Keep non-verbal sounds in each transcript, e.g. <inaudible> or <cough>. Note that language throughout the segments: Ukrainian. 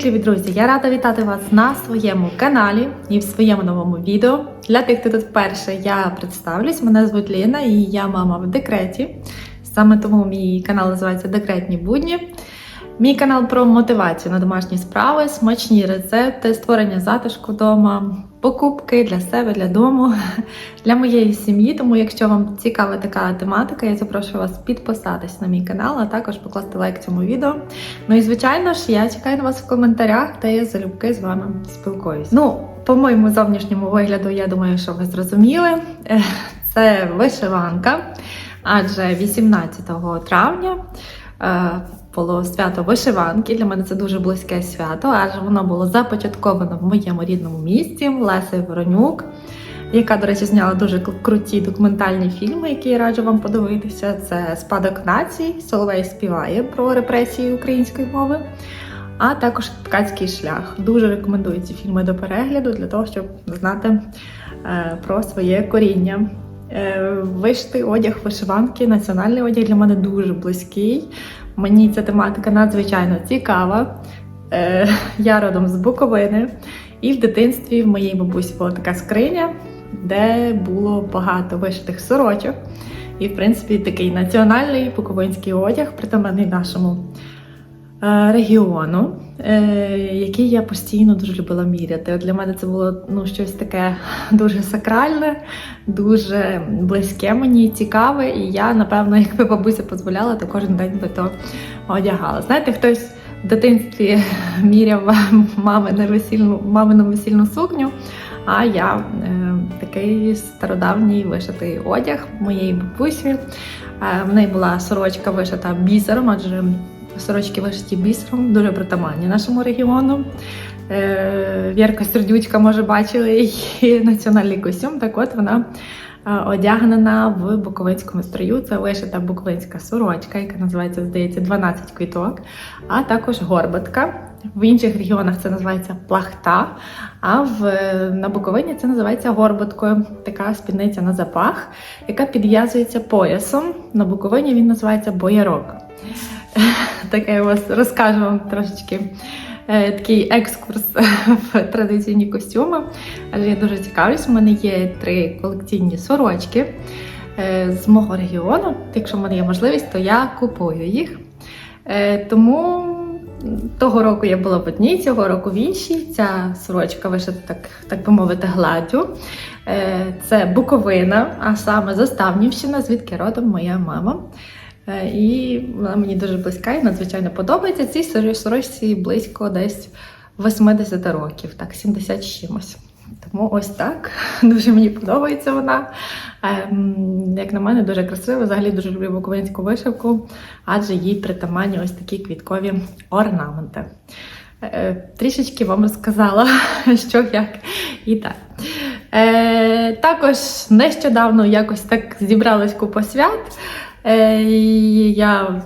Привіт, друзі! Я рада вітати вас на своєму каналі і в своєму новому відео. Для тих, хто тут вперше, я представлюсь. Мене звуть Ліна і я мама в декреті. Саме тому мій канал називається Декретні будні. Мій канал про мотивацію на домашні справи, смачні рецепти, створення затишку вдома, покупки для себе, для дому, <laughs> для моєї сім'ї. Тому, якщо вам цікава така тематика, я запрошую вас підписатись на мій канал, а також покласти лайк цьому відео. Ну і звичайно ж, я чекаю на вас в коментарях, де я залюбки з вами спілкуюсь. Ну, по моєму зовнішньому вигляду, я думаю, що ви зрозуміли. Е, Це вишиванка, адже 18 травня. Було свято вишиванки. Для мене це дуже близьке свято, адже воно було започатковано в моєму рідному місті Лесею Воронюк, яка, до речі, зняла дуже круті документальні фільми, які я раджу вам подивитися. Це Спадок націй, Соловей співає про репресії української мови. А також ткацький шлях. Дуже рекомендую ці фільми до перегляду для того, щоб знати е, про своє коріння. Е, вишитий одяг, вишиванки, національний одяг для мене дуже близький. Мені ця тематика надзвичайно цікава. Е, я родом з Буковини, і в дитинстві в моїй бабусі була така скриня, де було багато вишитих сорочок. І, в принципі, такий національний буковинський одяг, притаманний нашому регіону, е, який я постійно дуже любила міряти. Для мене це було ну, щось таке дуже сакральне, дуже близьке мені, цікаве. І я, напевно, <laughs> якби бабуся дозволяла, то кожен день би то одягала. Знаєте, хтось в дитинстві <laughs> міряв мамину весільну, мамину весільну сукню. А я е, такий стародавній вишитий одяг моєї бабусі. Е, в неї була сорочка вишита бісером, адже сорочки вишиті бісером, дуже притаманні нашому регіону. Е, Вірка Сердючка, може, бачили її <laughs> національний костюм. Так от вона е, одягнена в буковинському строю. Це вишита буковинська сорочка, яка називається, здається, 12 квіток, а також горбатка. В інших регіонах це називається плахта, а в, на Буковині це називається горбаткою. Така спідниця на запах, яка підв'язується поясом. На Буковині він називається боярок. Таке я вас розкажу вам трошечки е, такий екскурс <laughs> в традиційні костюми. Адже я дуже цікавлюсь. У мене є три колекційні сорочки е, з мого регіону. Якщо в мене є можливість, то я купую їх. Е, Тому того року я була в одній, цього року в іншій. Ця сорочка вишита, так, так би мовити, гладдю. Це Буковина, а саме Заставнівщина, звідки родом моя мама. Е, І вона мені дуже близька і надзвичайно подобається. Цій сорочці близько десь 80 років, так, 70 з чимось. Тому ось так. <laughs> Дуже мені подобається вона. Ем, Як на мене, дуже красиво. Взагалі дуже люблю буковинську вишивку, адже їй притаманні ось такі квіткові орнаменти. Е, Трішечки вам розказала, <laughs> що як і так. Е, також нещодавно якось так зібралась купа свят. Е, я,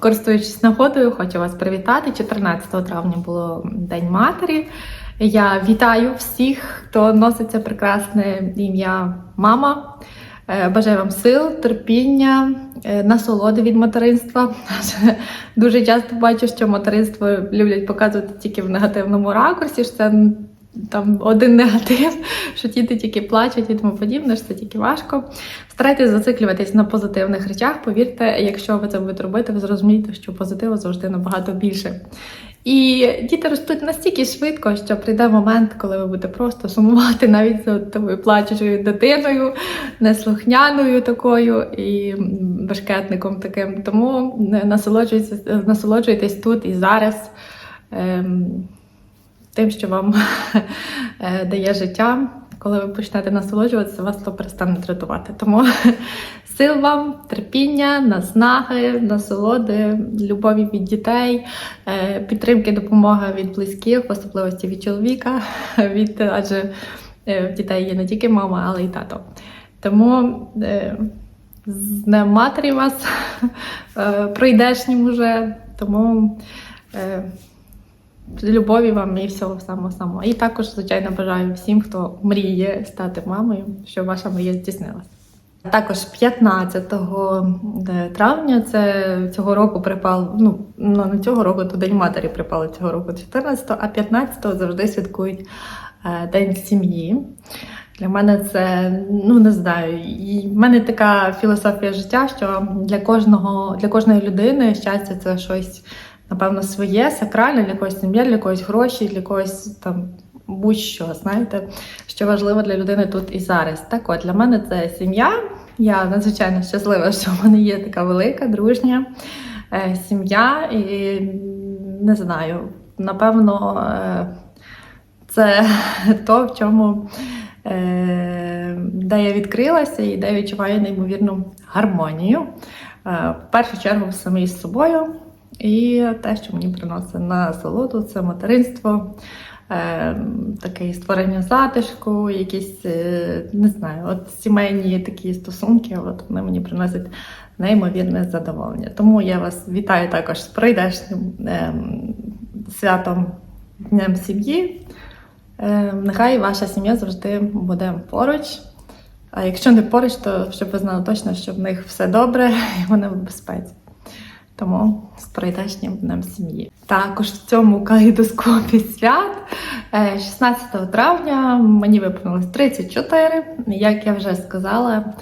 користуючись нагодою, хочу вас привітати. 14 травня було День матері. Я вітаю всіх, хто носить це прекрасне ім'я мама. Е, Бажаю вам сил, терпіння, е, насолоди від материнства. <laughs> Дуже часто бачу, що материнство люблять показувати тільки в негативному ракурсі. що Це там один негатив, <laughs> що діти тільки плачуть і тому подібне, що це тільки важко. Старайтесь зациклюватись на позитивних речах. Повірте, якщо ви це будете робити, ви зрозумієте, що позитиву завжди набагато більше. І діти ростуть настільки швидко, що прийде момент, коли ви будете просто сумувати <laughs> навіть за тою плачучою дитиною, неслухняною такою і бешкетником таким. Тому насолоджуйтесь, насолоджуйтесь тут і зараз. Ем, тим, що вам <laughs> е, дає життя. Коли ви почнете насолоджуватися, вас то перестане дратувати. Тому <laughs> сил вам, терпіння, наснаги, насолоди, любові від дітей, е, підтримки, допомоги від близьких, особливості від чоловіка, <laughs> від адже е, в дітей є не тільки мама, але й тато. Тому з Днем матері вас прийдешнім уже. Тому любові вам і всього самого самого. І також, звичайно, бажаю всім, хто мріє стати мамою, щоб ваша мрія здійснилася. Також 15 травня це цього року припав, ну, ну не цього року, то День матері припало цього року 14, а 15 завжди святкують е, День сім'ї. Для мене це, ну не знаю, і в мене така філософія життя, що для кожного, для кожної людини щастя це щось, напевно, своє, сакральне, для когось сім'я, для когось гроші, для когось там будь-що, знаєте, що важливо для людини тут і зараз. Так от, для мене це сім'я. Я надзвичайно щаслива, <laughs> що в мене є така велика, дружня е, сім'я, і не знаю, напевно, е, це <laughs> то, в чому е, де я відкрилася і де відчуваю неймовірну гармонію. Е, в першу чергу самі з собою. І те, що мені приносить насолоду, це материнство, е, таке створення затишку, якісь, е, не знаю, от сімейні такі стосунки, от вони мені приносять неймовірне задоволення. Тому я вас вітаю також з прийдешнім е, святом Днем сім'ї. Е, Нехай ваша сім'я завжди буде поруч. А якщо не поруч, то щоб ви знали точно, що в них все добре <laughs> і вони в безпеці. Тому з прийдешнім днем сім'ї. Також в цьому калейдоскопі свят е, 16 травня мені виповнилось 34. Як я вже сказала,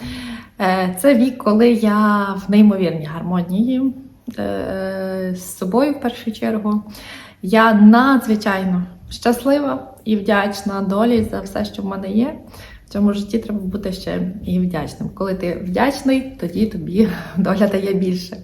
е, це вік, коли я в неймовірній гармонії е, з собою в першу чергу. Я надзвичайно щаслива і вдячна долі за все, що в мене є. В цьому житті треба бути ще і вдячним. Коли ти вдячний, тоді тобі доля дає більше.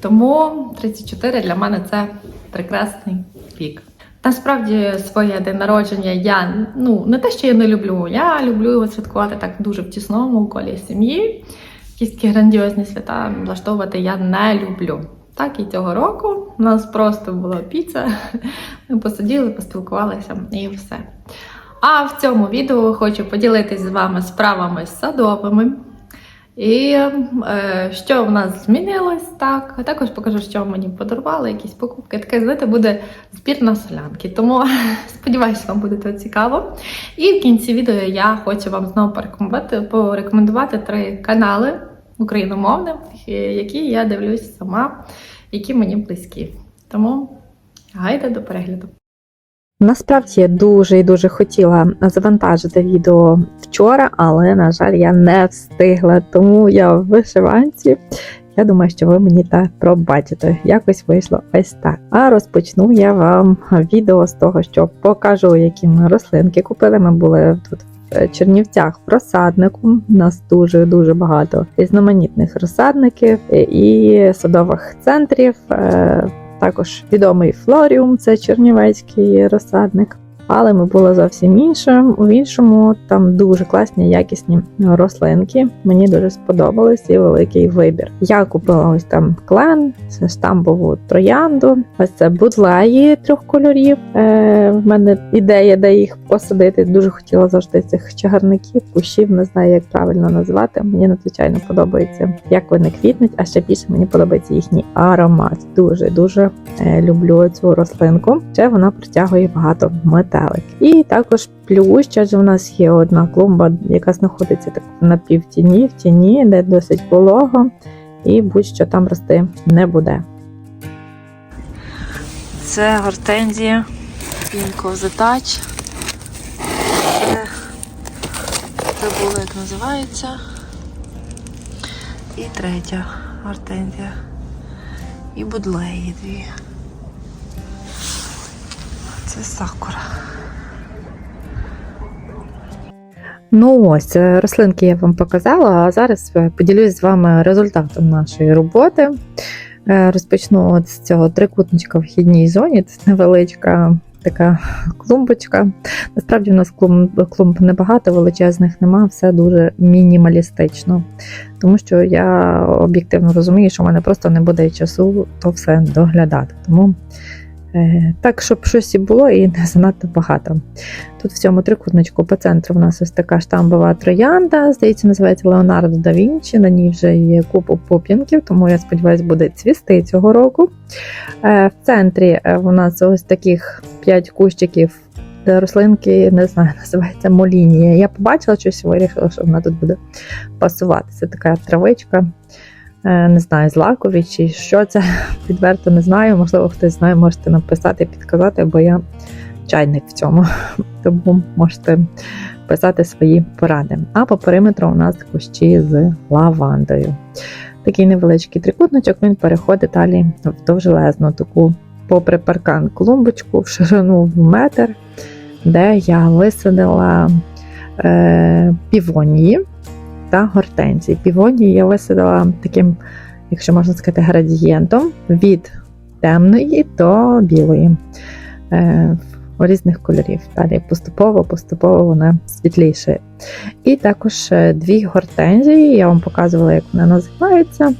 Тому 34 для мене це прекрасний вік. Насправді, своє день народження я ну не те, що я не люблю. Я люблю його святкувати так дуже в тісному колі сім'ї. Якісь такі грандіозні свята влаштовувати я не люблю. Так і цього року у нас просто була піца. <laughs> Ми посиділи, поспілкувалися і все. А в цьому відео хочу поділитись з вами справами садовими. І е, що в нас змінилось, так. Також покажу, що мені подарували, якісь покупки. Таке, знаєте, буде збір на солянки. Тому <laughs> сподіваюся, вам буде це цікаво. І в кінці відео я хочу вам знову порекомендувати, порекомендувати три канали україномовні, е, які я дивлюсь сама, які мені близькі. Тому гайда до перегляду. Насправді я дуже і дуже хотіла завантажити відео вчора, але, на жаль, я не встигла, тому я в вишиванці. Я думаю, що ви мені так пробачите. Якось вийшло ось так. А розпочну я вам відео з того, що покажу, які ми рослинки купили. Ми були тут в Чернівцях в розсаднику. У нас дуже дуже багато різноманітних розсадників і садових центрів. Також відомий Флоріум, це чернівецький розсадник. Але ми були зовсім іншим. У іншому там дуже класні, якісні рослинки. Мені дуже сподобалось і великий вибір. Я купила ось там клен, штамбову троянду. Ось це будлеї трьох кольорів. Е, в мене ідея, де їх посадити. Дуже хотіла завжди цих чагарників, кущів, не знаю, як правильно назвати. Мені надзвичайно подобається, як вони квітнуть, а ще більше мені подобається їхній аромат. Дуже дуже е, люблю цю рослинку. Ще вона притягує багато метелик. І також плющ, адже в нас є одна клумба, яка знаходиться так на півтіні, в тіні, де досить волого, і будь-що там рости не буде. Це гортензія Touch. Це забула, як називається. І третя гортензія. І будлеї дві. Це сакура. Ну ось, е, рослинки я вам показала, а зараз е, поділюсь з вами результатом нашої роботи. Е, Розпочну от з цього трикутничка в вхідній зоні. Це невеличка така клумбочка. Насправді в нас клумб, клумб небагато, величезних нема, все дуже мінімалістично. Тому що я об'єктивно розумію, що в мене просто не буде часу то все доглядати. Тому Так, щоб щось і було, і не занадто багато. Тут в цьому трикутничку по центру в нас ось така штамбова троянда, здається, називається Леонардо да Вінчі. На ній вже є купу поп'янків, тому я сподіваюся, буде цвісти цього року. Е, В центрі е, у нас ось таких 5 кущиків де рослинки, не знаю, <laughs> називається молінія. Я побачила щось вирішила, що вона тут буде пасувати. Це така травичка. Е, Не знаю, з лакові чи що це <laughs> відверто не знаю. Можливо, хтось знає, можете написати, підказати, бо я чайник в цьому. <laughs> Тому можете писати свої поради. А по периметру у нас кущі з лавандою. Такий невеличкий трикутничок, він переходить далі в довжелезну таку, попри паркан, клумбочку в ширину в метр, де я висадила е, півонії та гортензії. Півонії я висадила таким, якщо можна сказати, градієнтом від темної до білої. Е, різних кольорів. Далі поступово, поступово вона світліше. І також е, дві гортензії, я вам показувала, як вони називаються.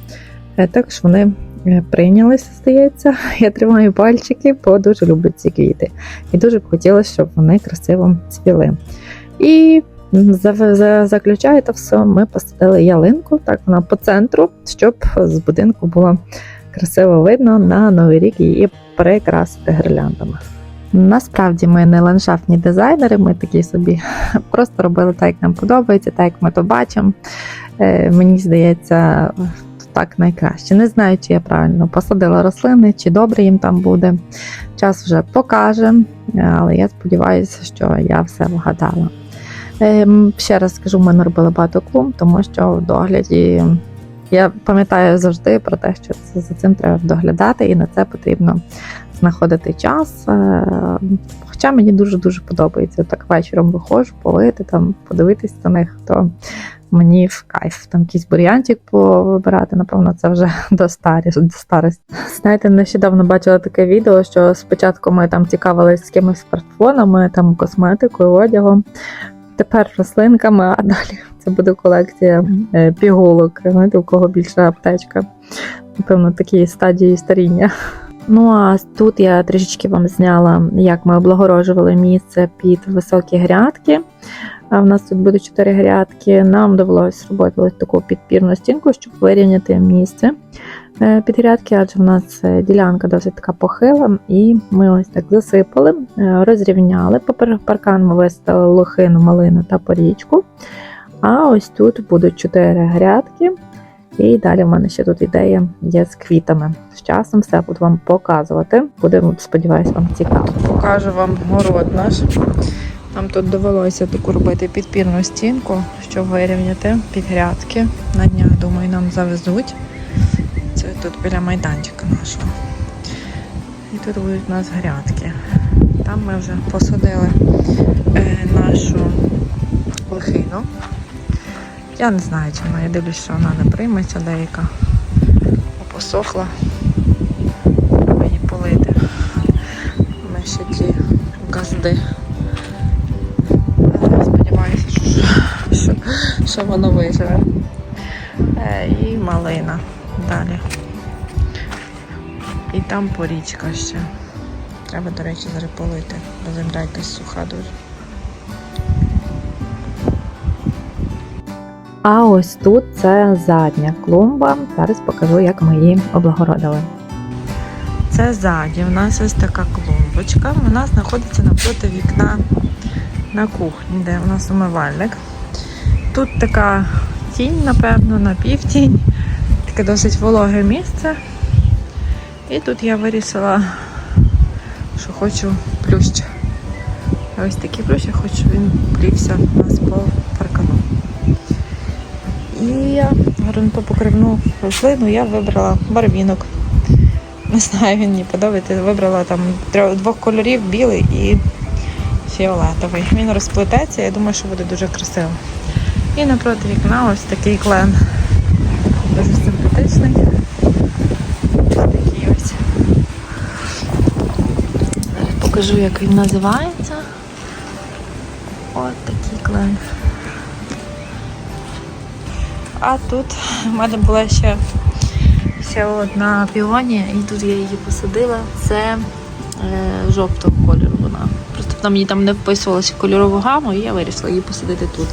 Е, Також вони е, прийнялися, здається. <laughs> Я тримаю пальчики, бо дуже люблю ці квіти. І дуже б хотілося, щоб вони красиво цвіли. І за- за- заключає то все, ми посадили ялинку, так вона по центру, щоб з будинку було красиво видно на новий рік її прикрасити гірляндами. Насправді ми не ландшафтні дизайнери, ми такі собі <laughs> просто робили так, як нам подобається, так як ми то бачимо. Е, Мені здається, так найкраще. Не знаю, чи я правильно посадила рослини, чи добре їм там буде. Час вже покаже, але я сподіваюся, що я все вгадала. Ем, Ще раз скажу, ми не робили багато клумб, тому що в догляді я пам'ятаю завжди про те, що це, за цим треба доглядати, і на це потрібно знаходити час. Е, Хоча мені дуже-дуже подобається. Так вечором виходжу, полити, там, подивитись на них, то мені в кайф. Там якийсь бур'янчик повибирати, напевно, це вже <laughs> до старі- до старості. Знаєте, нещодавно бачила таке відео, що спочатку ми там цікавились з якимись смартфонами, там косметикою, одягом. Тепер рослинками, а далі це буде колекція е, пігулок. Знаєте, у кого більша аптечка. Напевно, такі стадії старіння. Ну а тут я трішечки вам зняла, як ми облагороджували місце під високі грядки. А в нас тут буде 4 грядки. Нам довелося робити ось таку підпірну стінку, щоб вирівняти місце е, під грядки, адже в нас е, ділянка досить така похила, і ми ось так засипали, е, розрівняли. Попри паркан ми виставили лохину, малину та порічку. А ось тут будуть 4 грядки. І далі в мене ще тут ідея є з квітами. З часом все буду вам показувати. Буде, сподіваюсь, вам цікаво. Покажу вам город наш. Нам тут довелося таку робити підпірну стінку, щоб вирівняти під грядки. На днях, думаю, нам завезуть. Це тут біля майданчика нашого. І тут будуть у нас грядки. Там ми вже посадили е, нашу лохину. Я не знаю, чи вона. Я дивлюсь, що вона не прийметься деяка. Посохла. Її полити. Ми ще ті газди. Сподіваюся, що, що, що воно виживе. Е, І малина далі. І там порічка ще. Треба, до речі, зараз полити, бо земля якась суха дуже. А ось тут це задня клумба. Зараз покажу, як ми її облагородили. Це ззаді. У нас ось така клумбочка. Вона знаходиться напроти вікна на кухні, де у нас умивальник. Тут така тінь, напевно, напівтінь. Таке досить вологе місце. І тут я вирішила, що хочу плющ. Ось такий плющ, я хочу, він плівся у нас по паркану. І ґрунтопокривну рослину я вибрала барвінок. Не знаю, він мені подобається. Вибрала там двох кольорів білий і фіолетовий. Він розплететься, я думаю, що буде дуже красиво. І напроти вікна ось такий клен. Ось такий ось. Покажу, як він називається. Ось такий клен. А тут в мене була ще, ще одна піонія, і тут я її посадила. Це е, жовтого кольору вона. Просто там мені там не вписувалася кольорову гаму, і я вирішила її посадити тут.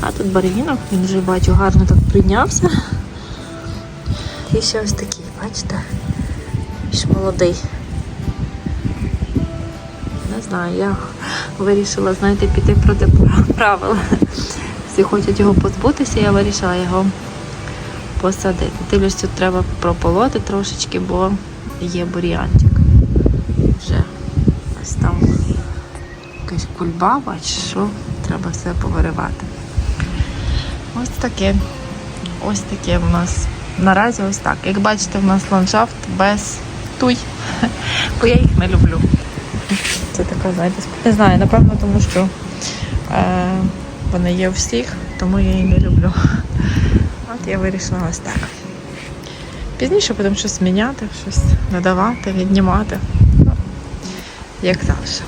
А тут барвінок, він вже бачу гарно так прийнявся. І ще ось такий, бачите? Ще молодий. Не знаю, я вирішила, знаєте, піти проти правил. Всі хочуть його позбутися, я вирішила його посадити. Дивлюсь, тут треба прополоти трошечки, бо є бур'янчик. Вже ось там якась кульбаба чи що, треба все повиривати. Ось таке. Ось таке в нас. Наразі ось так. Як бачите, в нас ландшафт без туй, бо я їх не люблю. Це така, знаєте, не знаю, напевно, тому що е, вони є у всіх, тому я її не люблю. От я вирішила ось так. Пізніше будемо щось міняти, щось надавати, віднімати. Ну, як завжди.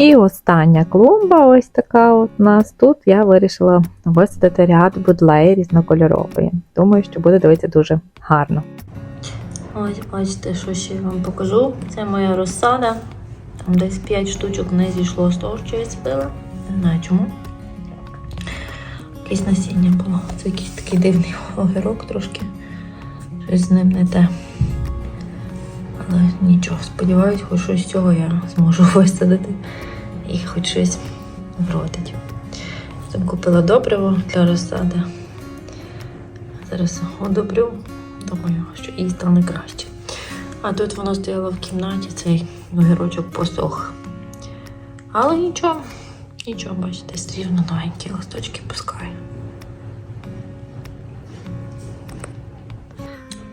І остання клумба, ось така от у нас тут. Я вирішила висадити ряд будлеї різнокольорової. Думаю, що буде дивитися дуже гарно. Ось бачите, що ще вам покажу. Це моя розсада. Там десь 5 штучок не зійшло з того, що я садила. Не знаю чому. Якесь насіння було. Це якийсь такий дивний <laughs> огірок трошки. Щось з ним не те. Але нічого, сподіваюсь, хоч щось з цього я зможу <laughs> висадити і хоч щось вродить. Там купила добриво для розсади. Зараз одобрю. Думаю, що їй стане краще. А тут воно стояло в кімнаті, цей огірочок посох. Але нічого, нічого, бачите, рівно новенькі листочки пускає.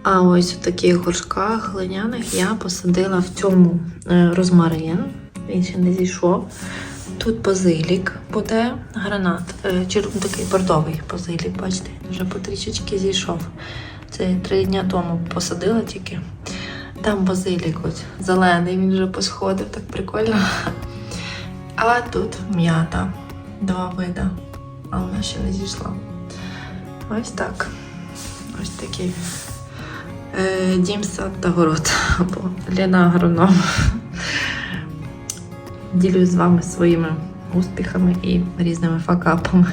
А ось в таких горшках глиняних я посадила в цьому е, розмарин. Він ще не зійшов. Тут базилік буде, гранат, е, такий бордовий базилік, бачите, вже потрішечки зійшов. Це три дня тому посадила тільки. Там базилік ось зелений, він вже посходив, так прикольно. А тут м'ята. Два вида. А вона ще не зійшла. Ось так. Ось такий. Е, дім сад та город. Або Ліна агроном. Ділюсь з вами своїми успіхами і різними факапами.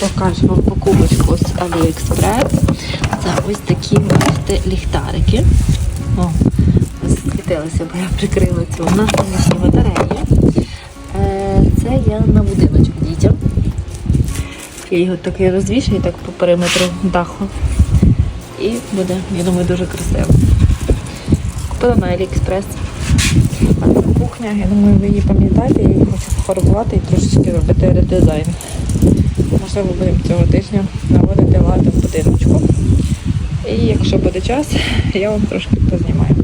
Покажу вам покупочку з Aliexpress. Це ось такі бачите, ліхтарики. О, засвітилися, бо я прикрила цю на сонячні батареї. Е, Це я на будиночок дітям. Я його такий розвішую так по периметру даху. І буде, я думаю, дуже красиво. Купила на AliExpress. А це кухня, я думаю, ви її пам'ятаєте, я її хочу пофарбувати і трошечки робити редизайн. Можливо, будемо цього тижня наводити лад в будиночку. І якщо буде час, я вам трошки познімаю.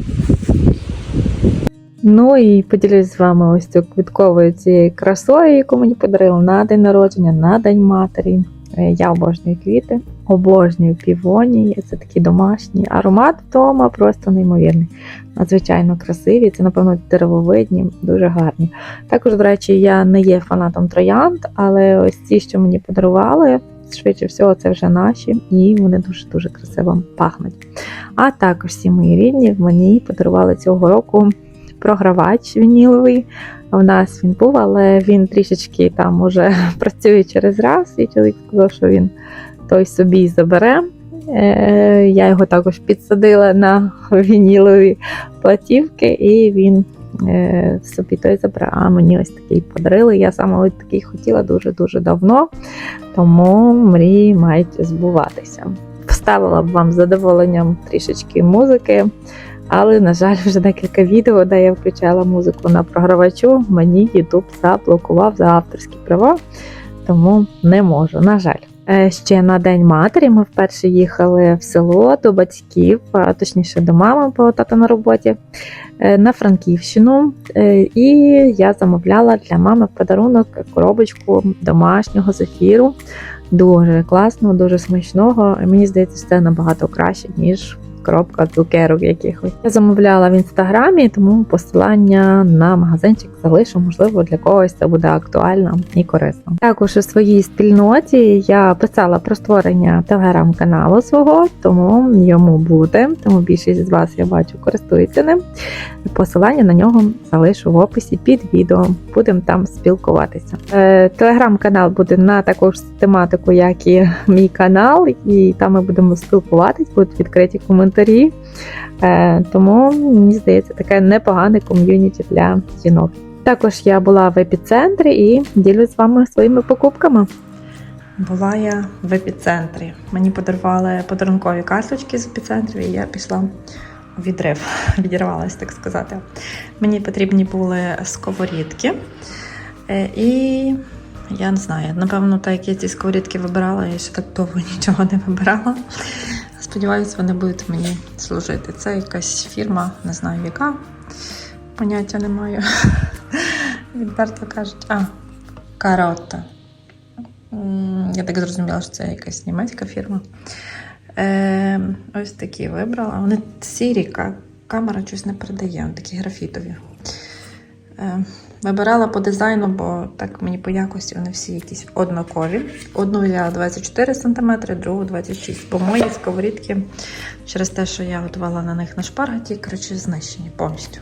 Ну і поділюсь з вами ось цю квітковою цією красою, яку мені подарили на день народження, на день матері. Е, Я обожнюю квіти, обожнюю півонії. Це такі домашні. Аромат вдома просто неймовірний. Надзвичайно красиві. Це, напевно, деревовидні, дуже гарні. Також, до речі, я не є фанатом троянд, але ось ці, що мені подарували, швидше всього, це вже наші, і вони дуже-дуже красиво пахнуть. А також всі мої рідні мені подарували цього року програвач вініловий. У нас він був, але він трішечки там уже <laughs> працює через раз, і чоловік сказав, що він той собі забере. Е, Я його також підсадила на вінілові платівки, і він е, собі той забрав. А мені ось такий подарили. Я саме ось такий хотіла дуже-дуже давно, тому мрії мають збуватися. Вставила б вам з задоволенням трішечки музики. Але, на жаль, вже декілька відео, де я включала музику на програвачу, мені YouTube заблокував за авторські права, тому не можу. На жаль. Е, Ще на День матері ми вперше їхали в село до батьків, а точніше до мами, бо тата на роботі, е, на Франківщину. Е, І я замовляла для мами в подарунок коробочку домашнього зефіру. Дуже класного, дуже смачного. Мені здається, це набагато краще, ніж коробка цукерок якихось. Я замовляла в інстаграмі, тому посилання на магазинчик залишу, можливо, для когось це буде актуально і корисно. Також у своїй спільноті я писала про створення телеграм-каналу свого, тому йому буде. Тому більшість з вас я бачу користується ним. Посилання на нього залишу в описі під відео. Будемо там спілкуватися. Е, Телеграм-канал буде на таку ж тематику, як і мій канал, і там ми будемо спілкуватись, будуть відкриті коментарі коментарі. Е, тому мені здається, таке непогане ком'юніті для жінок. Також я була в епіцентрі і ділюсь з вами своїми покупками. Була я в епіцентрі. Мені подарували подарункові карточки з епіцентру, і я пішла у відрив, <laughs> відірвалась, так сказати. Мені потрібні були сковорідки. Е, І я не знаю, напевно, так як я ці сковорідки вибирала, я ще так довго <laughs> нічого не вибирала. Сподіваюсь, вони будуть мені служити. Це якась фірма, не знаю яка. Поняття не маю. <laughs> Відверто кажуть, а, карота. Я так зрозуміла, що це якась німецька фірма. Е, ось такі вибрала. Вони Сіріка, камера щось не передає, вони такі графітові. Е, вибирала по дизайну, бо так мені по якості вони всі якісь однакові. Одну взяла 24 см, другу 26 Бо мої сковорідки через те, що я готувала на них на шпаргаті, коротше, знищені повністю.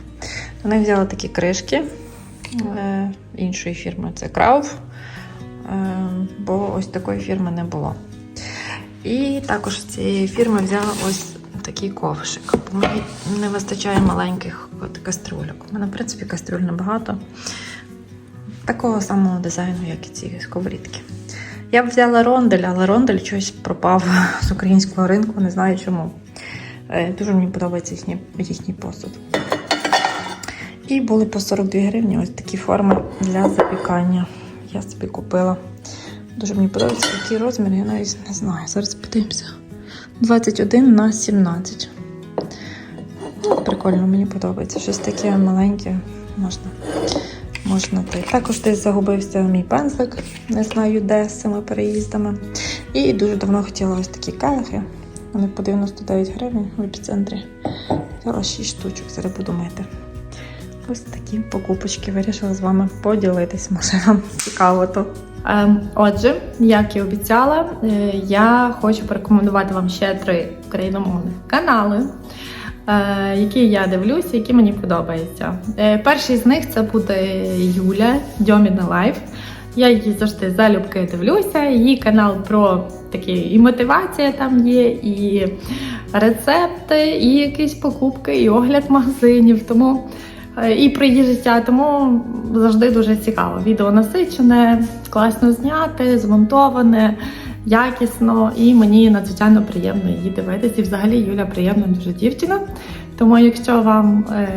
На них взяла такі кришки е, іншої фірми це Крауф. Е, бо ось такої фірми не було. І також цієї фірми взяла ось такий ковшик. Бо мені не вистачає маленьких от кастрюльок. У мене, в принципі, кастрюль небагато. Такого самого дизайну, як і ці сковорідки. Я б взяла рондель, але рондель щось пропав <laughs> з українського ринку, не знаю чому. Е, Дуже мені подобається їхній, їхній посуд. І були по 42 гривні ось такі форми для запікання. Я собі купила. Дуже мені подобається який розмір, я навіть не знаю. Зараз подивимося. 21 на 17. Ну, прикольно, мені подобається. Щось таке маленьке можна. Можна ти. Також десь загубився мій пензлик, не знаю де з цими переїздами. І дуже давно хотіла ось такі келихи. Вони по 99 гривень в епіцентрі. Взяла 6 штучок, зараз буду мити. Ось такі покупочки вирішила з вами поділитись. Може вам цікаво то. Ем, отже, як і обіцяла, е, я хочу порекомендувати вам ще три україномовних канали, е, які я дивлюся, які мені подобаються. Е, Перший з них це буде Юля Дьоміна Лайф. Я її завжди залюбки дивлюся. Її канал про такі і мотивація там є, і рецепти, і якісь покупки, і огляд магазинів. Тому і про життя, тому завжди дуже цікаво. Відео насичене, класно зняте, змонтоване, якісно, і мені надзвичайно приємно її дивитися. І взагалі Юля приємна дуже дівчина. Тому, якщо вам е,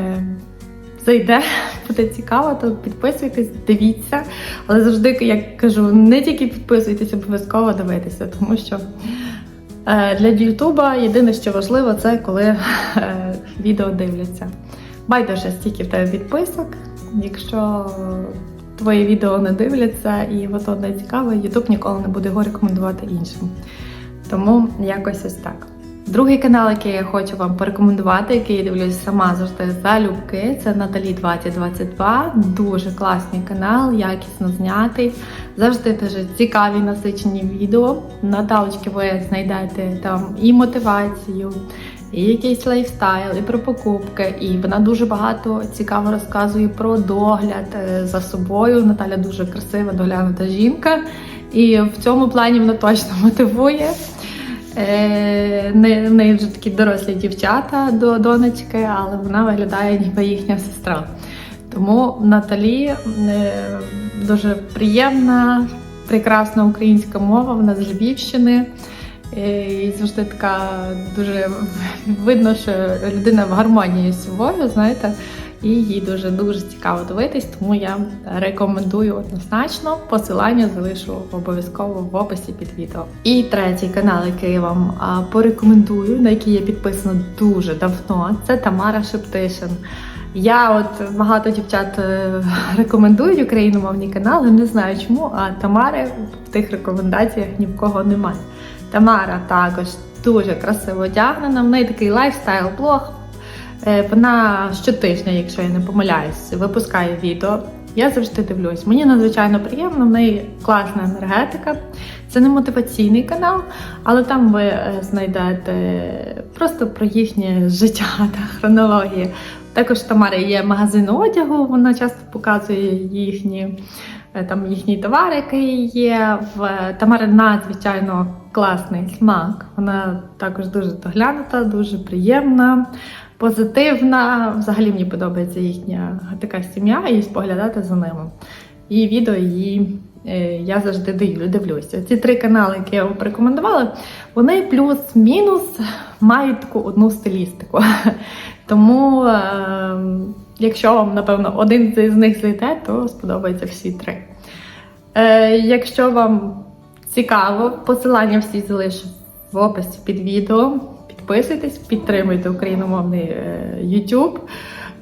зайде, <laughs> буде цікаво, то підписуйтесь, дивіться. Але завжди, як кажу, не тільки підписуйтесь, обов'язково дивитися, тому що. е, Для Ютуба єдине, що важливо, це коли <laughs> е, відео дивляться. Байдуже стільки в тебе підписок. Якщо твої відео не дивляться і воно не цікаве, Ютуб ніколи не буде його рекомендувати іншим. Тому якось ось так. Другий канал, який я хочу вам порекомендувати, який я дивлюсь сама завжди залюбки, це Наталі 2022. Дуже класний канал, якісно знятий. Завжди дуже цікаві насичені відео. Наталочки ви знайдете там і мотивацію, і якийсь лайфстайл, і про покупки. І вона дуже багато цікаво розказує про догляд е, за собою. Наталя дуже красива, доглянута жінка. І в цьому плані вона точно мотивує. Е, Не, вже такі дорослі дівчата до донечки, але вона виглядає ніби їхня сестра. Тому Наталі е, дуже приємна, прекрасна українська мова, вона з Львівщини. І завжди така дуже видно, що людина в гармонії з собою, знаєте, і їй дуже дуже цікаво дивитись, тому я рекомендую однозначно. Посилання залишу обов'язково в описі під відео. І третій канал, який я вам порекомендую, на який я підписана дуже давно, це Тамара Шептишин. Я от багато дівчат е, рекомендують україномовні канали, не знаю чому, а Тамари в тих рекомендаціях ні в кого немає. Тамара також дуже красиво одягнена. В неї такий лайфстайл-блог. Е, Вона щотижня, якщо я не помиляюсь, випускає відео. Я завжди дивлюсь. Мені надзвичайно приємно, в неї класна енергетика. Це не мотиваційний канал, але там ви е, знайдете просто про їхнє життя <laughs> та хронології. Також Тамари є магазин одягу, вона часто показує їхні, е, там, їхній товар, який є. В Тамари надзвичайно класний смак. Вона також дуже доглянута, дуже приємна, позитивна. Взагалі мені подобається їхня така сім'я і споглядати за ними. І відео її е, я завжди даю, дивлюся. Ці три канали, які я вам порекомендувала, вони плюс-мінус мають таку одну стилістику. <laughs> Тому, е, якщо вам, напевно, один з них зайде, то сподобаються всі три. Е, якщо вам цікаво, посилання всі залишу в описі під відео. Підписуйтесь, підтримуйте україномовний е, YouTube.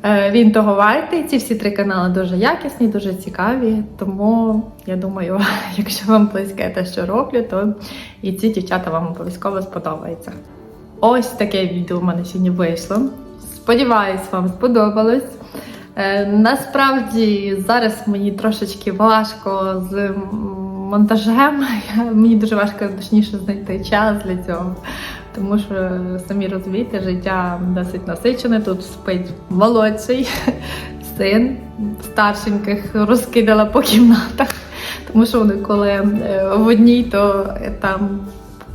Е, Він того вартий. Ці всі три канали дуже якісні, дуже цікаві. Тому я думаю, <laughs> якщо вам близьке те, що роблю, то і ці дівчата вам обов'язково сподобаються. Ось таке відео у мене сьогодні вийшло. Сподіваюсь, вам сподобалось. Е, насправді зараз мені трошечки важко з монтажем. <laughs> Мені дуже важко точніше знайти час для цього. Тому що самі розумієте, життя досить насичене. Тут спить молодший <laughs> син, старшеньких розкидала по кімнатах. Тому що вони коли е, в одній, то е, там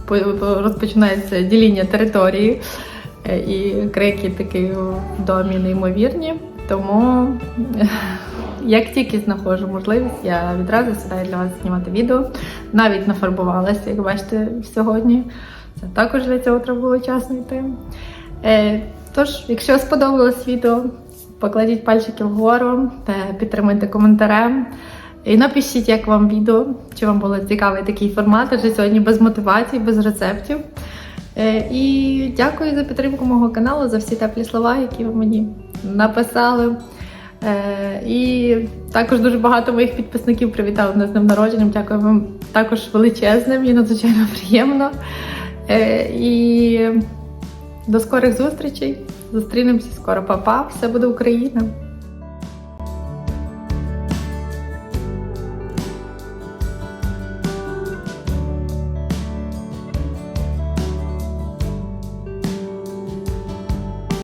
по- по- розпочинається діління території е, і крики такі в домі неймовірні. Тому <laughs> як тільки знаходжу можливість, я відразу сідаю для вас знімати відео. Навіть нафарбувалася, як бачите, сьогодні. Це також для цього треба було час знайти. Е, тож, якщо сподобалось відео, покладіть пальчики вгору, підтримуйте коментарем. І напишіть, як вам відео, чи вам було цікавий такий формат, адже сьогодні без мотивації, без рецептів. Е, І дякую за підтримку мого каналу, за всі теплі слова, які ви мені написали. Е, І також дуже багато моїх підписників привітали мене з днем народженням. Дякую вам також величезне, мені надзвичайно приємно. Е, І до скорих зустрічей. Зустрінемося скоро. Па-па, все буде Україна!